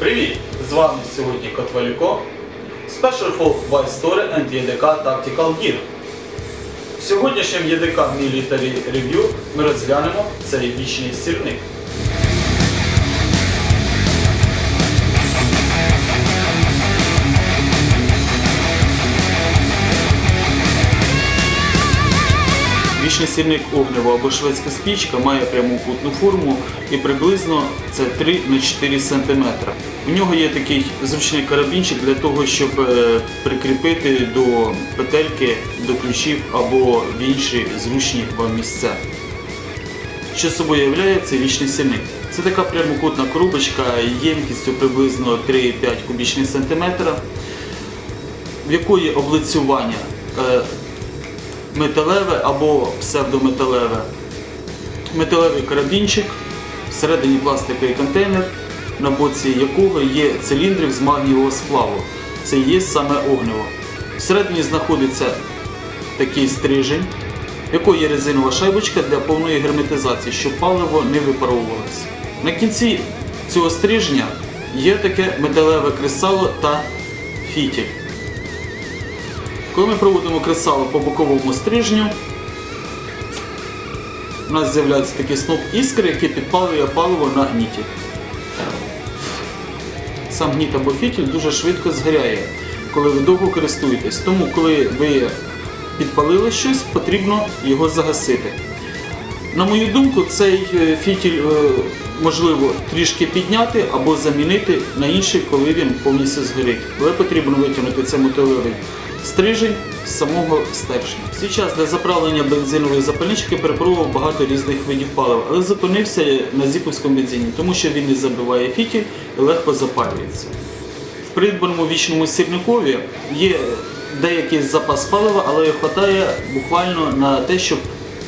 Привіт! З вами сьогодні Котвалюко, Special for by Story and EDK Tactical Gear. В сьогоднішньому EDK Military Review ми розглянемо цей вічний сірник. Вічний сірник огнево або шведська спічка має прямокутну форму і приблизно це 3 на 4 см. У нього є такий зручний карабінчик для того, щоб е, прикріпити до петельки, до ключів або в інші зручні вам місця. Що собою являє цей вічний сірник? Це така прямокутна коробочка ємкістю приблизно 3-5 кубічних сантиметра, в якої облицювання е, металеве або псевдометалеве. Металевий карабінчик, всередині пластиковий контейнер, на боці якого є циліндрик з магнієвого сплаву. Це є саме огнево. Всередині знаходиться такий стрижень, в якої є резинова шайбочка для повної герметизації, щоб паливо не випаровувалося. На кінці цього стрижня є таке металеве кресало та фітіль. Коли ми проводимо кресало по боковому стрижню, у нас з'являється такий сноп іскри, який підпалює паливо на гніті. Сам гніт або фітіль дуже швидко згоряє, коли ви довго користуєтесь. Тому, коли ви підпалили щось, потрібно його загасити. На мою думку, цей е, фітіль е, можливо трішки підняти або замінити на інший, коли він повністю згорить. Але потрібно витягнути цей металевий стрижень з самого стержня. Свій час для заправлення бензинової запальнички перепробував багато різних видів палива, але зупинився на зіповському бензині, тому що він не забиває фітіль і легко запалюється. В придбаному вічному сірникові є деякий запас палива, але його вистачає буквально на те, щоб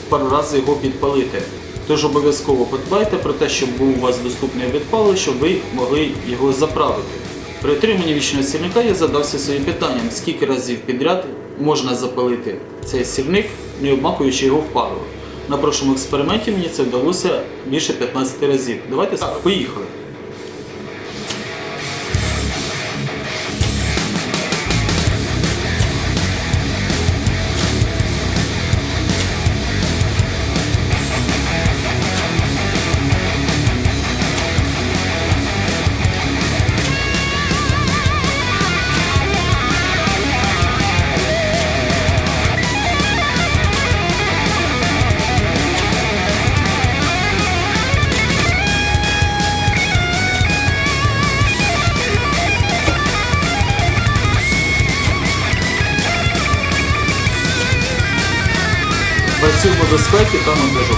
пару разів його підпалити. Тож обов'язково подбайте про те, щоб був у вас доступний вид палива, щоб ви могли його заправити. При отриманні вічного сірника я задався своїм питанням, скільки разів підряд можна запалити цей сірник, не обмакуючи його в пару. На прошлому експерименті мені це вдалося більше 15 разів. Давайте поїхали. Працюємо безпеки та монтажу.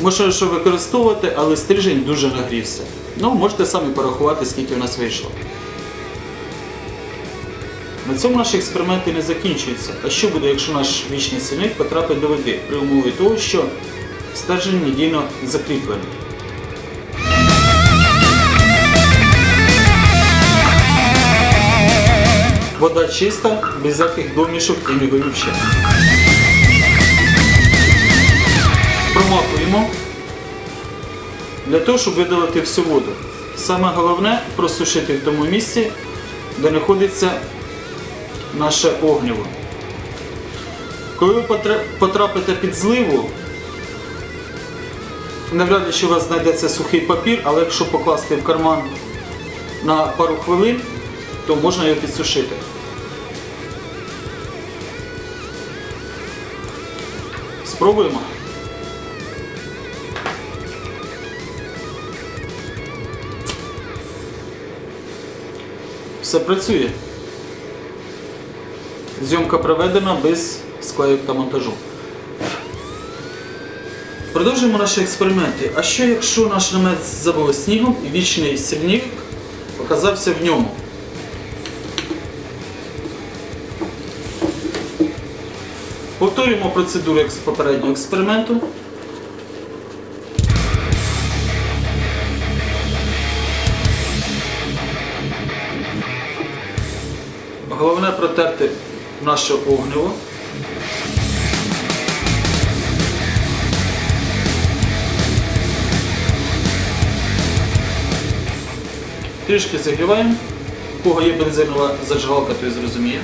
Можна що використовувати, але стрижень дуже нагрівся. Ну, можете самі порахувати, скільки в нас вийшло. На цьому наші експерименти не закінчуються. А що буде, якщо наш вічний сильник потрапить до води при умові того, що стержень надійно закріплений? Вода чиста, без всяких домішок і не горюча. Промакуємо для того, щоб видалити всю воду. Саме головне просушити в тому місці, де знаходиться наше огнєво. Коли ви потрапите під зливу, навряд що у вас знайдеться сухий папір, але якщо покласти в карман на пару хвилин, то можна його підсушити. Спробуємо. Все працює. Зйомка проведена без склейок та монтажу. Продовжуємо наші експерименти. А що якщо наш намет забило снігом і вічний сірник оказався в ньому? Повторюємо процедуру як з попереднього експерименту. Головне протерти наше огниво. Трішки загріваємо. У кого є бензинова зажигалка, той зрозуміє.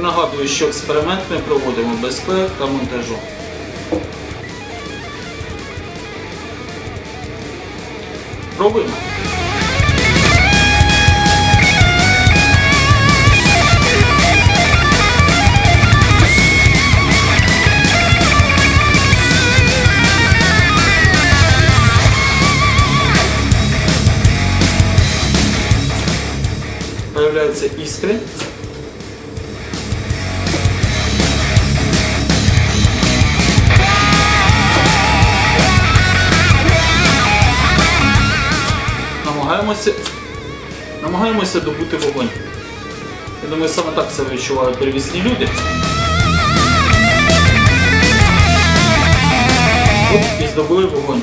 Нагадую, що експеримент ми проводимо без клеїв та монтажу. Пробуємо. Появляються іскри. Намагаємося, намагаємося добути вогонь. Я думаю, саме так себе відчувають первісні люди. Оп, і здобули вогонь.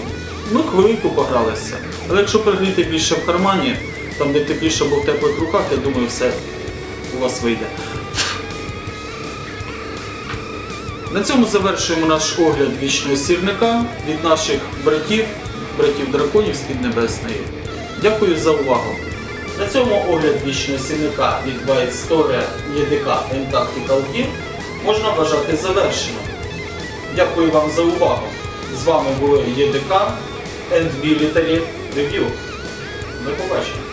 Ну, хвилинку погралися. Але якщо пригріти більше в кармані, там де тепліше або в теплих руках, я думаю, все у вас вийде. На цьому завершуємо наш огляд вічного сірника від наших братів, братів драконів з Піднебесної. Дякую за увагу. На цьому огляд вічного сінника від Story ЄДК Tactical можна вважати завершеним. Дякую вам за увагу. З вами були ЄДК and Military Review. До побачення.